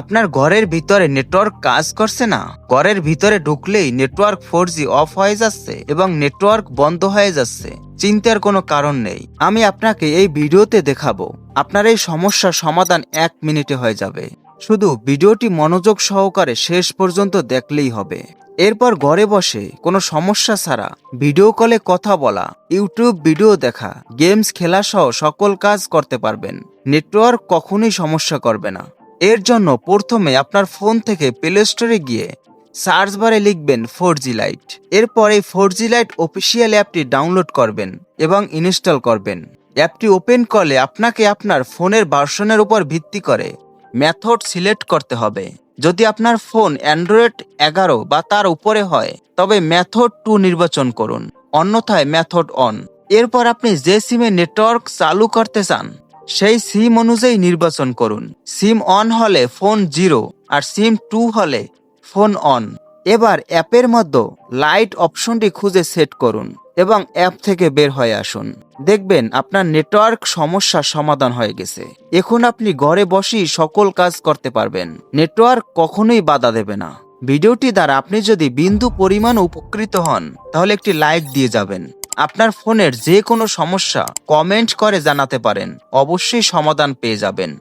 আপনার ঘরের ভিতরে নেটওয়ার্ক কাজ করছে না। ঘরের ভিতরে ঢুকলেই নেটওয়ার্ক ফোর অফ হয়ে যাচ্ছে এবং নেটওয়ার্ক বন্ধ হয়ে যাচ্ছে। চিন্তার কোনো কারণ নেই। আমি আপনাকে এই ভিডিওতে দেখাবো। আপনার এই সমস্যার সমাধান এক মিনিটে হয়ে যাবে। শুধু ভিডিওটি মনোযোগ সহকারে শেষ পর্যন্ত দেখলেই হবে। এরপর ঘরে বসে কোনো সমস্যা ছাড়া ভিডিও কলে কথা বলা, ইউটিউব ভিডিও দেখা, গেমস খেলা সহ সকল কাজ করতে পারবেন। নেটওয়ার্ক কখনোই সমস্যা করবে না। এর জন্য প্রথমে আপনার ফোন থেকে প্লে স্টোরে গিয়ে সার্চ বারে লিখবেন ফোর জি লাইট। এরপর এই ফোর জি লাইট অফিসিয়াল অ্যাপটি ডাউনলোড করবেন এবং ইনস্টল করবেন। অ্যাপটি ওপেন করলে আপনাকে আপনার ফোনের ভার্সনের উপর ভিত্তি করে মেথড সিলেক্ট করতে হবে। যদি আপনার ফোন অ্যান্ড্রয়েড এগারো বা তার উপরে হয়, তবে মেথড টু নির্বাচন করুন। অন্যথায় মেথড অন। এরপর আপনি যে সিমে নেটওয়ার্ক চালু করতে চান সেই সিম অনুযায়ী নির্বাচন করুন। সিম অন হলে ফোন জিরো আর সিম টু হলে ফোন অন। এবার অ্যাপের মধ্যে লাইট অপশনটি খুঁজে সেট করুন এবং অ্যাপ থেকে বের হয়ে আসুন। দেখবেন আপনার নেটওয়ার্ক সমস্যার সমাধান হয়ে গেছে। এখন আপনি ঘরে বসেই সকল কাজ করতে পারবেন। নেটওয়ার্ক কখনোই বাধা দেবে না। ভিডিওটি দ্বারা আপনি যদি বিন্দু পরিমাণ উপকৃত হন, তাহলে একটি লাইক দিয়ে যাবেন। আপনার ফোনের যে কোনো সমস্যা কমেন্ট করে জানাতে পারেন। অবশ্যই সমাধান পেয়ে যাবেন।